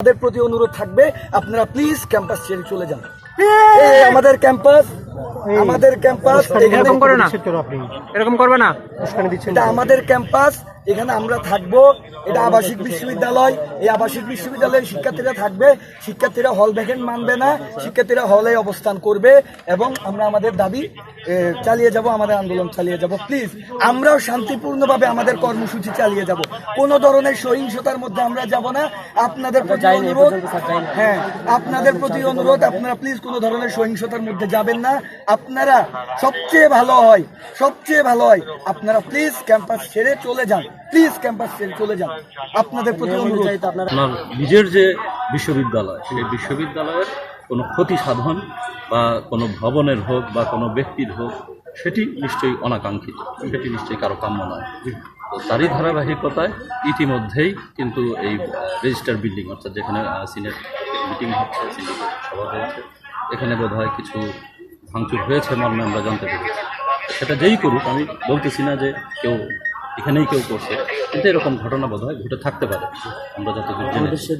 আমাদের প্রতি অনুরোধ থাকবে আপনারা প্লিজ ক্যাম্পাস ছেড়ে চলে যান। আমাদের ক্যাম্পাস আমাদের ক্যাম্পাস এরকম করে না এরকম করবে না। আমাদের ক্যাম্পাস এখানে আমরা থাকব এটা আবাসিক বিশ্ববিদ্যালয়। এই আবাসিক বিশ্ববিদ্যালয়ের শিক্ষার্থীরা থাকবে শিক্ষার্থীরা হল ভ্যাকেন্ট মানবে না শিক্ষার্থীরা হলে অবস্থান করবে এবং আমরা আমাদের দাবি চালিয়ে যাব আমাদের আন্দোলন চালিয়ে যাব। প্লিজ আমরাও শান্তিপূর্ণভাবে আমাদের কর্মসূচি চালিয়ে যাব। কোনো ধরনের সহিংসতার মধ্যে আমরা যাব না। আপনাদের প্রতি অনুরোধ হ্যাঁ আপনাদের প্রতি অনুরোধ আপনারা প্লিজ কোনো ধরনের সহিংসতার মধ্যে যাবেন না। আপনারা সবচেয়ে ভালো হয় সবচেয়ে ভালো হয় আপনারা প্লিজ ক্যাম্পাস ছেড়ে চলে যান। প্লিজ ক্যাম্পাস ছেড়ে চলে যান। আপনাদের প্রতি অনুরোধ। আপনার নিজের যে বিশ্ববিদ্যালয় সেই বিশ্ববিদ্যালয়ের কোনো ক্ষতি সাধন বা কোনো ভবনের হোক বা কোনো ব্যক্তির হোক সেটি নিশ্চয়ই অনাকাঙ্ক্ষিত। সেটি নিশ্চয়ই কারও কাম্য নয়। তো তারই ধারাবাহিকতায় ইতিমধ্যেই কিন্তু এই রেজিস্টার বিল্ডিং অর্থাৎ যেখানে সিনেট মিটিং হচ্ছে সিন্ডিকেট সভা হয়েছে এখানে বোধহয় কিছু ভাঙচুর হয়েছে মর্মে আমরা জানতে পেরেছি। সেটা যেই করুক আমি বলতেছি না যে কেউ এখানেই কেউ করছে। কিন্তু এরকম ঘটনা বোধ হয় ঘটে থাকতে পারে। আমরা যতদূর জেনেছি।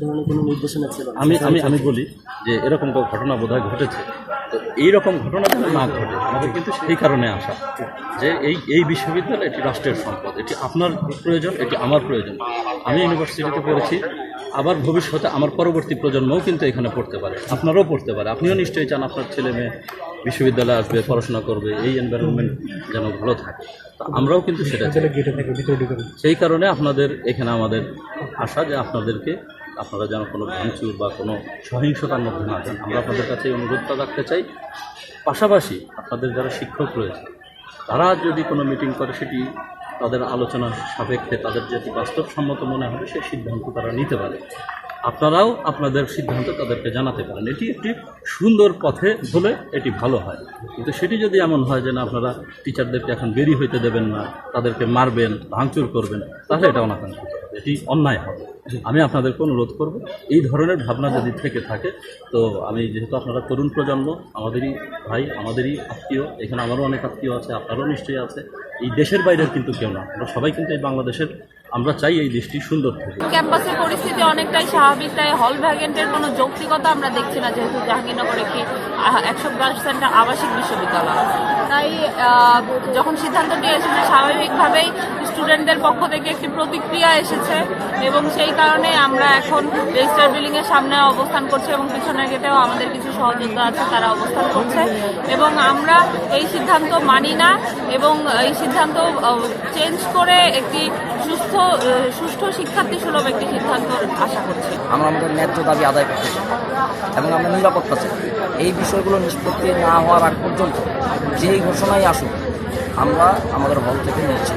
আমি আমি আমি বলি যে এরকম কোনো ঘটনা বোধ হয় ঘটেছে। তো এইরকম ঘটনা যেন না ঘটে আমাদের কিন্তু সেই কারণে আসা। যে এই এই বিশ্ববিদ্যালয় এটি রাষ্ট্রের সম্পদ। এটি আপনার প্রয়োজন এটি আমার প্রয়োজন। আমি ইউনিভার্সিটিতে পড়েছি। আবার ভবিষ্যতে আমার পরবর্তী প্রজন্মও কিন্তু এখানে পড়তে পারে। আপনারাও পড়তে পারে। আপনিও নিশ্চয়ই চান আপনার ছেলে মেয়ে বিশ্ববিদ্যালয়ে আসবে পড়াশোনা করবে। এই এনভায়রনমেন্ট যেন ভালো থাকে। তো আমরাও কিন্তু সেটা। সেই কারণে আপনাদের এখানে আমাদের আশা যে আপনাদেরকে আপনারা যেন কোনো ভাঙচুর বা কোনো সহিংসতার মধ্যে না যান। আমরা আপনাদের কাছে অনুরোধটা রাখতে চাই। পাশাপাশি আপনাদের যারা শিক্ষক রয়েছে তারা যদি কোনো মিটিং করে সেটি তাদের আলোচনার সাপেক্ষে তাদের যেটি বাস্তবসম্মত মনে হবে সেই সিদ্ধান্ত তারা নিতে পারে। আপনারাও আপনাদের সিদ্ধান্ত তাদেরকে জানাতে পারেন। এটি একটি সুন্দর পথে হলে এটি ভালো হয়। কিন্তু সেটি যদি এমন হয় যে না, আপনারা টিচারদেরকে এখন বেরি হইতে দেবেন না, তাদেরকে মারবেন, ভাঙচুর করবেন, তাহলে এটা অনাকাঙ্ক্ষিত হবে। এটি অন্যায় হবে। আমি আপনাদেরকে অনুরোধ করব, এই ধরনের ভাবনা যদি থেকে থাকে, তো আমি যেহেতু আপনারা তরুণ প্রজন্ম, আমাদেরই ভাই, আমাদেরই আত্মীয়, এখানে আমারও অনেক আত্মীয় আছে, আপনারও নিশ্চয়ই আছে। এই দেশের বাইরের কিন্তু কেউ না। আমরা সবাই কিন্তু এই বাংলাদেশের আমরা চাই এই দেশটি সুন্দর থাকুক ক্যাম্পাসের পরিস্থিতি অনেকটাই স্বাভাবিক, তাই হল ভ্যাকেন্টের কোনো যৌক্তিকতা আমরা দেখছি না, যেহেতু জাহাঙ্গীরনগর একটি একশো পার্সেন্ট আবাসিক বিশ্ববিদ্যালয়। তাই যখন সিদ্ধান্তটি এসেছে, স্বাভাবিকভাবেই স্টুডেন্টদের পক্ষ থেকে একটি প্রতিক্রিয়া এসেছে এবং সেই কারণে আমরা এখন রেজিস্টার বিল্ডিং এর সামনে অবস্থান করছি এবং পিছনের গেটেও আমাদের কিছু সহযোগিতা আছে, তারা অবস্থান করছে। এবং আমরা এই সিদ্ধান্ত মানি না এবং এই সিদ্ধান্ত চেঞ্জ করে একটি সুস্থ সুষ্ঠু শিক্ষার্থী সুলভ একটি সিদ্ধান্ত আশা করছি আমরা আমাদের ন্যায্য দাবি আদায় করতে চাই এবং আমরা নিরাপত্তা চাই এই বিষয়গুলো নিষ্পত্তি না হওয়ার আগ পর্যন্ত যেই ঘোষণাই আসুক, আমরা আমাদের হল থেকে নিচ্ছি।